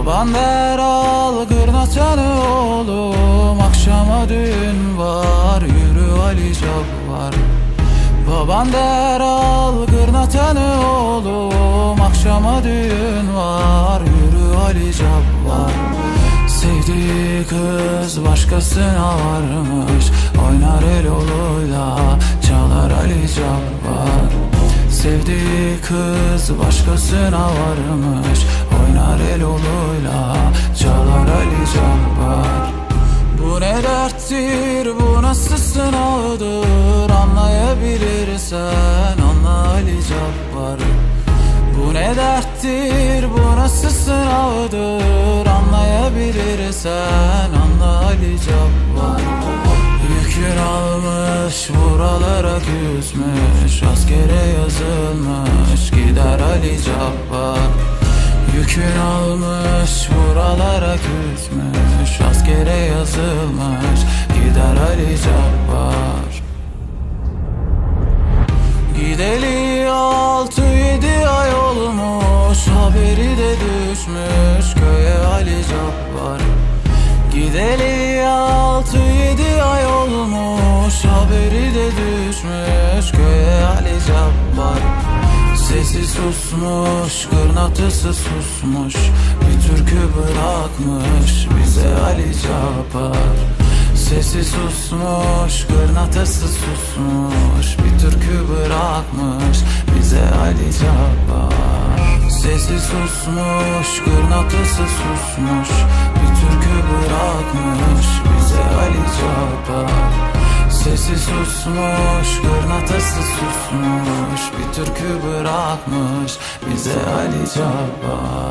Baban der al gırnatanı oğlum. Akşama düğün var yürü Ali Cabbar. Baban der al gırnatanı oğlum. Akşama düğün var yürü Ali Cabbar. Sevdiği kız başkasına varmış. Oynar Kız başkasına varmış. Oynar el oluyla çalar Ali Cabbar. Bu ne derttir, bu nasıl sınavdır? Anlayabilirsen anla Ali Cabbar. Bu ne derttir, bu nasıl sınavdır? Anlayabilirsen anla Ali Cabbar. Yükün almış, buralara küsmüş Askere yazılmış, gider Ali Cabbar. Yükün almış buralara küsmüş Askere yazılmış gider Ali Cabbar. Gideli altı yedi ay olmuş Haberi de düşmüş köye Ali Cabbar. Gideli altı yedi ay olmuş Haberi de düşmüş köye Ali Cabbar. Sesi susmuş, kırnatısı susmuş Bir türkü bırakmış bize Ali Cabbar. Sesi susmuş, kırnatısı susmuş Bir türkü bırakmış bize Ali Cabbar. Sesi susmuş, kırnatısı susmuş Bir türkü bırakmış bize Ali Cabbar Sesi susmuş, kırnatısı susmuş. Bir türkü bırakmış bize Ali Cabbar